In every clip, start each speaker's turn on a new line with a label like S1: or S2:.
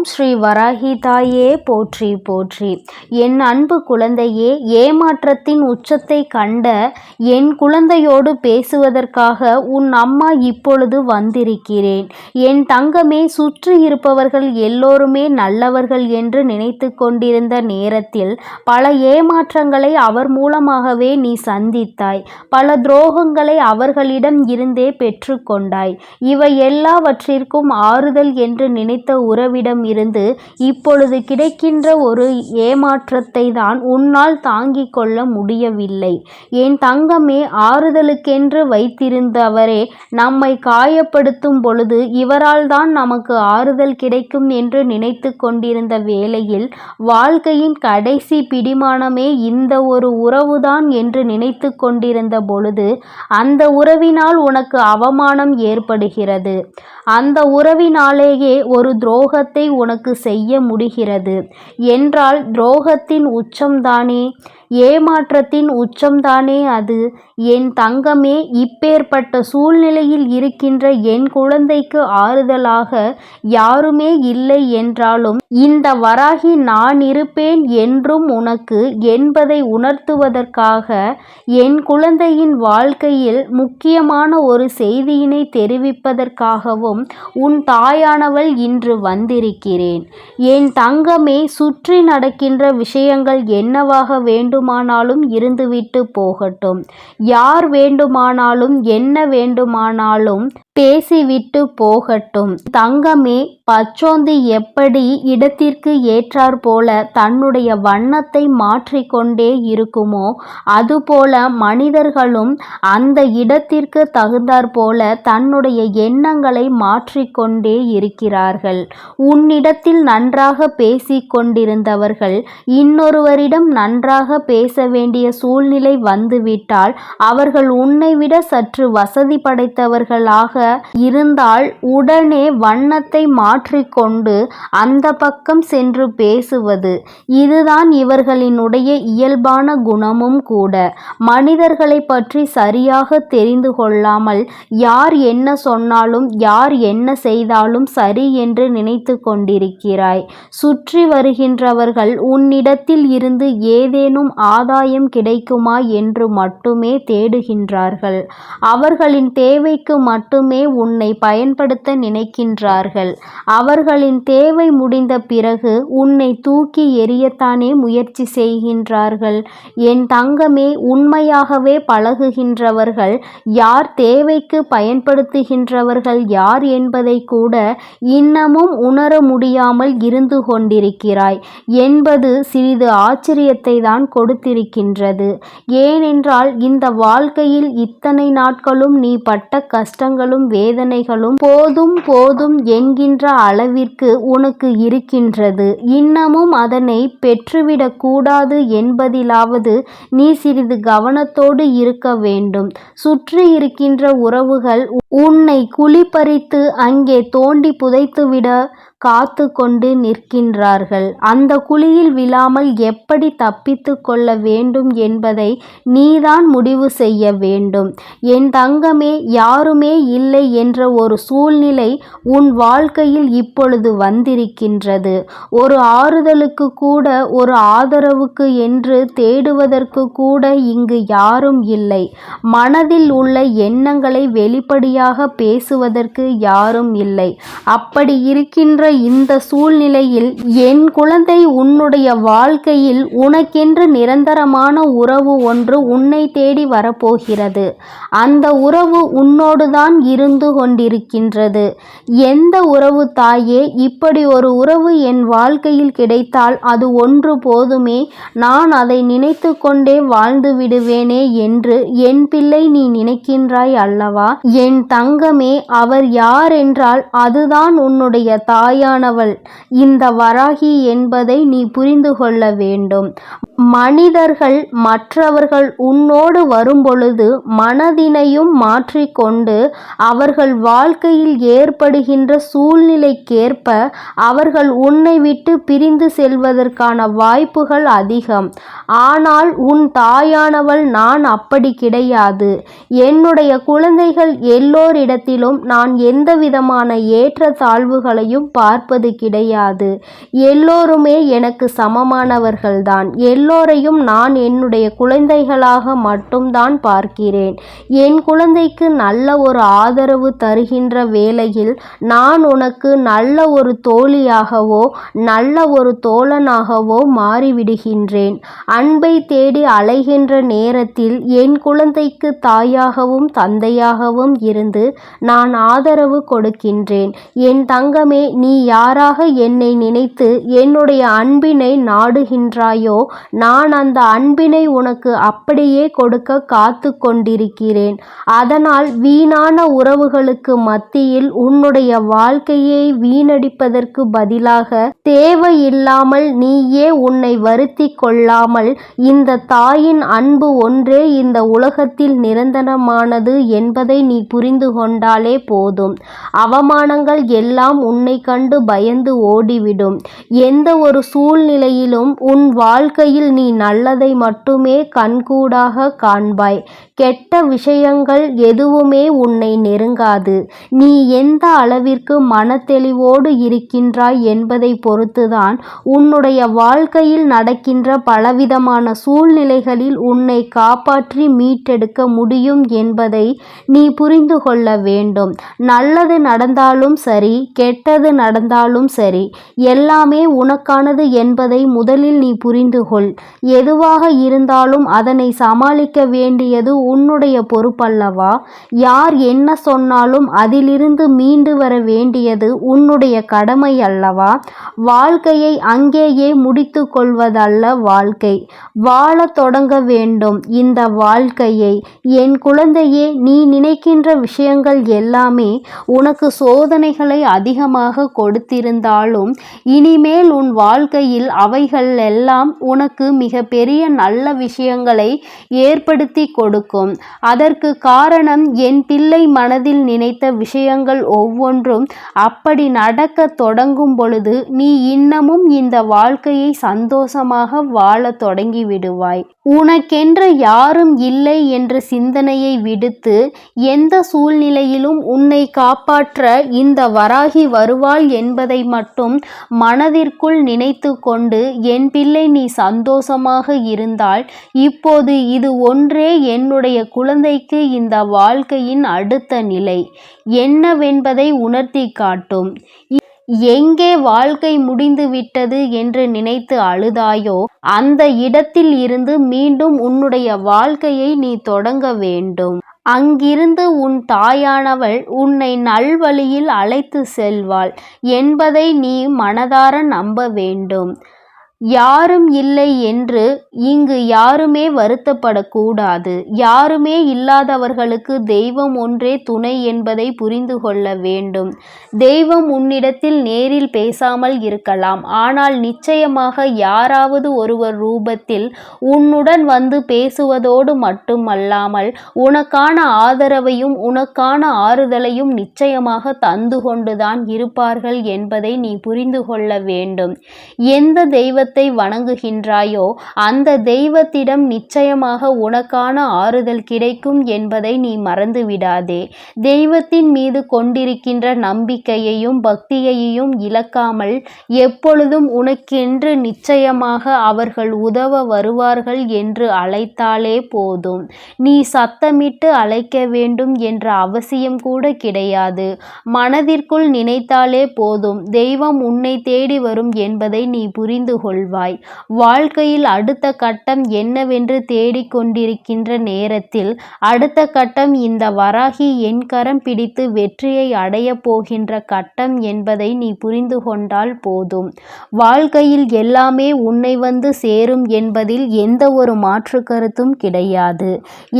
S1: ஓம் ஸ்ரீ வராகி தாயே போற்றி போற்றி. என் அன்பு குழந்தையே ஏமாற்றத்தின் உச்சத்தை கண்ட என் குழந்தையோடு பேசுவதற்காக உன் அம்மா இப்பொழுது வந்திருக்கிறேன். என் தங்கமே சுற்றி இருப்பவர்கள் எல்லோருமே நல்லவர்கள் என்று நினைத்து கொண்டிருந்த நேரத்தில் பல ஏமாற்றங்களை அவர் மூலமாகவே நீ சந்தித்தாய். பல துரோகங்களை அவர்களிடம் இருந்தே பெற்றுக்கொண்டாய் இவை எல்லாவற்றிற்கும் ஆறுதல் என்று நினைத்த உறவிடம் இருந்து இப்பொழுது கிடைக்கின்ற ஒரு ஏமாற்றத்தை தான் உன்னால் தாங்கிக் கொள்ள முடியவில்லை. என் தங்கமே ஆறுதலுக்கென்று வைத்திருந்தவரே நம்மை காயப்படுத்தும் பொழுது இவரால் தான் நமக்கு ஆறுதல் கிடைக்கும் என்று நினைத்து கொண்டிருந்த வேளையில் வாழ்க்கையின் கடைசி பிடிமானமே இந்த ஒரு உறவுதான் என்று நினைத்து கொண்டிருந்த பொழுது அந்த உறவினால் உனக்கு அவமானம் ஏற்படுகிறது. அந்த உறவினாலேயே ஒரு துரோகத்தை உனக்கு செய்ய முடிகிறது. என்றால் துரோகத்தின் உச்சம்தானே? ஏமாற்றத்தின் உச்சம்தானே அது? என் தங்கமே இப்பேற்பட்ட சூழ்நிலையில் இருக்கின்ற என் குழந்தைக்கு ஆறுதலாக யாருமே இல்லை என்றாலும் இந்த வராகி நான் இருப்பேன் என்றும் உனக்கு என்பதை உணர்த்துவதற்காக என் குழந்தையின் வாழ்க்கையில் முக்கியமான ஒரு செய்தியினை தெரிவிப்பதற்காகவும் உன் தாயானவள் இன்று வந்திருக்கிறேன். என் தங்கமே சுற்றி நடக்கின்ற விஷயங்கள் என்னவாக வேண்டுமானாலும் இருந்துவிட்டு போகட்டும். யார் வேண்டுமானாலும் என்ன வேண்டுமானாலும் பேசிவிட்டு போகட்டும். தங்கமே பச்சோந்தி எப்படி இடத்திற்கு ஏற்றாற் போல தன்னுடைய வண்ணத்தை மாற்றிக்கொண்டே இருக்குமோ அதுபோல மனிதர்களும் அந்த இடத்திற்கு தகுந்தாற் போல தன்னுடைய எண்ணங்களை மாற்றிக்கொண்டே இருக்கிறார்கள். உன்னிடத்தில் நன்றாக பேசிக் கொண்டிருந்தவர்கள் இன்னொருவரிடம் நன்றாக பேச வேண்டிய சூழ்நிலை வந்துவிட்டால் அவர்கள் உன்னை விட சற்று வசதி படைத்தவர்களாக இருந்தால் உடனே வண்ணத்தை மாற்றிக்கொண்டு அந்த பக்கம் சென்று பேசுவது. இதுதான் இவர்களினுடைய இயல்பான குணமும் கூட. மனிதர்களை பற்றி சரியாக தெரிந்து கொள்ளாமல் யார் என்ன சொன்னாலும் யார் என்ன செய்தாலும் சரி என்று நினைத்து கொண்டிருக்கிறாய். சுற்றி வருகின்றவர்கள் உன்னிடத்தில் இருந்து ஏதேனும் ஆதாயம் கிடைக்குமா என்று மட்டுமே தேடுகின்றார்கள். அவர்களின் தேவைக்கு மட்டுமே மட்டுமே உன்னை பயன்படுத்த நினைக்கின்றார்கள். அவர்களின் தேவை முடிந்த பிறகு உன்னை தூக்கி எறியத்தானே முயற்சி செய்கின்றார்கள். என் தங்கமே உண்மையாகவே பழகுகின்றவர்கள் யார் தேவைக்கு பயன்படுத்துகின்றவர்கள் யார் என்பதை கூட இன்னமும் உணர முடியாமல் இருந்து கொண்டிருக்கிறாய். என்பது சிறிது ஆச்சரியத்தை தான் கொடுத்திருக்கின்றது. ஏனென்றால் இந்த வாழ்க்கையில் இத்தனை நாட்களும் நீ பட்ட கஷ்டங்களும் வேதனைகளும் போதும் போதும் என்கின்ற அளவிற்கு உனக்கு இருக்கின்றது. இன்னமும் அதனை பெற்றுவிடக் கூடாது என்பதிலாவது நீ சிறிது கவனத்தோடு இருக்க வேண்டும். சுற்றி இருக்கின்ற உறவுகள் உன்னை குழிப்பறித்து அங்கே தோண்டி புதைத்துவிட காத்து கொண்டு நிற்கின்றார்கள். அந்த குழியில் விழாமல் எப்படி தப்பித்து கொள்ள வேண்டும் என்பதை நீதான் முடிவு செய்ய வேண்டும். என் தங்கமே யாருமே இல்லை என்ற ஒரு சூழ்நிலை உன் வாழ்க்கையில் இப்பொழுது வந்திருக்கின்றது. ஒரு ஆறுதலுக்கு கூட ஒரு ஆதரவுக்கு என்று தேடுவதற்கு கூட இங்கு யாரும் இல்லை. மனதில் உள்ள எண்ணங்களை வெளிப்படையாக பேசுவதற்கு யாரும் இல்லை. அப்படி இருக்கின்ற இந்த சூழ்நிலையில் என் குழந்தை உன்னுடைய வாழ்க்கையில் உனக்கென்று நிரந்தரமான உறவு ஒன்று உன்னை தேடி வரப்போகிறது. அந்த உறவு உன்னோடுதான் இருந்து கொண்டிருக்கின்றது. எந்த உறவு தாயே இப்படி ஒரு உறவு என் வாழ்க்கையில் கிடைத்தால் அது ஒன்று போதுமே. நான் அதை நினைத்து கொண்டே வாழ்ந்து விடுவேனே என்று என் பிள்ளை நீ நினைக்கின்றாய் அல்லவா? என் தங்கமே அவர் யார் என்றால் அதுதான் உன்னுடைய தாய் தாயானவள் இந்த வராகி என்பதை நீ புரிந்து கொள்ள வேண்டும். மனிதர்கள் மற்றவர்கள் உன்னோடு வரும்பொழுது மனதினையும் மாற்றிக்கொண்டு அவர்கள் வாழ்க்கையில் ஏற்படுகின்ற சூழ்நிலைக்கேற்ப அவர்கள் உன்னை விட்டு பிரிந்து செல்வதற்கான வாய்ப்புகள் அதிகம். ஆனால் உன் தாயானவள் நான் அப்படி கிடையாது. என்னுடைய குழந்தைகள் எல்லோரிடத்திலும் நான் எந்த விதமான ஏற்ற தாழ்வுகளையும் பார்ப்பது கிடையாது. எல்லோருமே எனக்கு சமமானவர்கள்தான். எல்லோரையும் நான் என்னுடைய குழந்தைகளாக மட்டும்தான் பார்க்கிறேன். என் குழந்தைக்கு நல்ல ஒரு ஆதரவு தருகின்ற வேளையில் நான் உனக்கு நல்ல ஒரு தோழியாகவோ நல்ல ஒரு தோழனாகவோ மாறிவிடுகின்றேன். அன்பை தேடி அலைகின்ற நேரத்தில் என் குழந்தைக்கு தாயாகவும் தந்தையாகவும் இருந்து நான் ஆதரவு கொடுக்கின்றேன். என் தங்கமே நீ யாராக என்னை நினைத்து என்னுடைய அன்பினை நாடுகின்றாயோ நான் அந்த அன்பினை உனக்கு அப்படியே கொடுக்க காத்து கொண்டிருக்கிறேன் அதனால் வீணான உறவுகளுக்கு மத்தியில் உன்னுடைய வாழ்க்கையை வீணடிப்பதற்கு பதிலாக தேவையில்லாமல் நீயே உன்னை வருத்தி கொள்ளாமல் இந்த தாயின் அன்பு ஒன்றே இந்த உலகத்தில் நிரந்தரமானது என்பதை நீ புரிந்து கொண்டாலே போதும். அவமானங்கள் எல்லாம் உன்னை கண்டு பயந்து ஓடிவிடும். எந்த ஒரு சூழ்நிலையிலும் உன் வாழ்க்கையில் நீ நல்லதை மட்டுமே கண்கூடாக காண்பாய். கெட்ட விஷயங்கள் எதுவுமே உன்னை நெருங்காது. நீ எந்த அளவிற்கு மனத்தெளிவோடு இருக்கின்றாய் என்பதை பொறுத்துதான் உன்னுடைய வாழ்க்கையில் நடக்கின்ற பலவிதமான சூழ்நிலைகளில் உன்னை காப்பாற்றி மீட்டெடுக்க முடியும் என்பதை நீ புரிந்து கொள்ள வேண்டும். நல்லது நடந்தாலும் சரி கெட்டது நடந்தாலும் சரி எல்லாமே உனக்கானது என்பதை முதலில் நீ புரிந்து கொள். எதுவாக இருந்தாலும் அதனை சமாளிக்க வேண்டியது உன்னுடைய பொறுப்பல்லவா? யார் என்ன சொன்னாலும் அதிலிருந்து மீண்டு வர வேண்டியது உன்னுடைய கடமை அல்லவா வாழ்க்கையை அங்கேயே முடித்து கொள்வதல்ல வாழ்க்கை. வாழ தொடங்க வேண்டும் இந்த வாழ்க்கையை. என் குழந்தையே நீ நினைக்கின்ற விஷயங்கள் எல்லாமே உனக்கு சோதனைகளை அதிகமாக கொடுத்திருந்தாலும் இனிமேல் உன் வாழ்க்கையில் அவைகள் எல்லாம் உனக்கு மிக பெரிய நல்ல விஷயங்களை ஏற்படுத்தி கொடுக்கும். அதற்கு காரணம் என் பிள்ளை மனதில் நினைத்த விஷயங்கள் ஒவ்வொன்றும் அப்படி நடக்க தொடங்கும் பொழுது நீ இன்னமும் இந்த வாழ்க்கையை சந்தோஷமாக வாழ தொடங்கி விடுவாய் உனக்கென்று யாரும் இல்லை என்ற சிந்தனையை விடுத்து எந்த சூழ்நிலையிலும் உன்னை காப்பாற்ற இந்த வராகி வருவாள் என்பதை மட்டும் மனதிற்குள் நினைத்து கொண்டு என் பிள்ளை நீ சந்தோஷமாக இருந்தால் இப்போது இது ஒன்றே என்னுடைய குழந்தைக்கு இந்த வாழ்க்கையின் அடுத்த நிலை என்னவென்பதை உணர்த்தி காட்டும். எங்கே வாழ்க்கை முடிந்து விட்டது என்று நினைத்து அழுதாயோ அந்த இடத்தில் இருந்து மீண்டும் உன்னுடைய வாழ்க்கையை நீ தொடங்க வேண்டும். அங்கிருந்து உன் தாயானவள் உன்னை நல்வழியில் அழைத்து செல்வாள் என்பதை நீ மனதார நம்ப வேண்டும். யாரும் இல்லை என்று இங்கு யாருமே வருத்தப்படக்கூடாது. யாருமே இல்லாதவர்களுக்கு தெய்வம் ஒன்றே துணை என்பதை புரிந்து கொள்ள வேண்டும். தெய்வம் உன்னிடத்தில் நேரில் பேசாமல் இருக்கலாம். ஆனால் நிச்சயமாக யாராவது ஒருவர் ரூபத்தில் உன்னுடன் வந்து பேசுவதோடு மட்டுமல்லாமல் உனக்கான ஆதரவையும் உனக்கான ஆறுதலையும் நிச்சயமாக தந்து கொண்டுதான் இருப்பார்கள் என்பதை நீ புரிந்து கொள்ள வேண்டும். எந்த தெய்வ தெய்வத்தை வணங்குகின்றாயோ அந்த தெய்வத்திடம் நிச்சயமாக உனக்கான ஆறுதல் கிடைக்கும் என்பதை நீ மறந்து விடாதே தெய்வத்தின் மீது கொண்டிருக்கின்ற நம்பிக்கையையும் பக்தியையும் இழக்காமல் எப்பொழுதும் உனக்கென்று நிச்சயமாக அவர்கள் உதவ வருவார்கள் என்று அழைத்தாலே போதும். நீ சத்தமிட்டு அழைக்க வேண்டும் என்ற அவசியம் கூட கிடையாது. மனதிற்குள் நினைத்தாலே போதும். தெய்வம் உன்னை தேடி வரும் என்பதை நீ புரிந்து கொள் கொள்வாய் வாழ்க்கையில் அடுத்த கட்டம் என்னவென்று தேடிக்கொண்டிருக்கின்ற நேரத்தில் அடுத்த கட்டம் இந்த வராகி என் கரம் பிடித்து வெற்றியை அடையப் போகின்ற கட்டம் என்பதை நீ புரிந்து கொண்டால் போதும். வாழ்க்கையில் எல்லாமே உன்னை வந்து சேரும் என்பதில் எந்த ஒரு மாற்று கருத்தும் கிடையாது.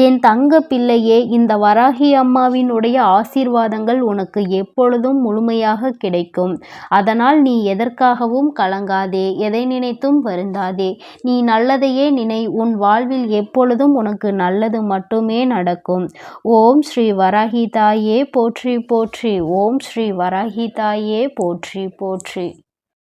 S1: என் தங்க பிள்ளையே இந்த வராகி அம்மாவினுடைய ஆசீர்வாதங்கள் உனக்கு எப்பொழுதும் முழுமையாக கிடைக்கும். அதனால் நீ எதற்காகவும் கலங்காதே. எதை நினை நினைத்தும் வருந்தாதே. நீ நல்லதையே நினை உன் வாழ்வில் எப்பொழுதும் உனக்கு நல்லது மட்டுமே நடக்கும். ஓம் ஸ்ரீ வராகி தாயே போற்றி போற்றி. ஓம் ஸ்ரீ வராகி தாயே போற்றி போற்றி.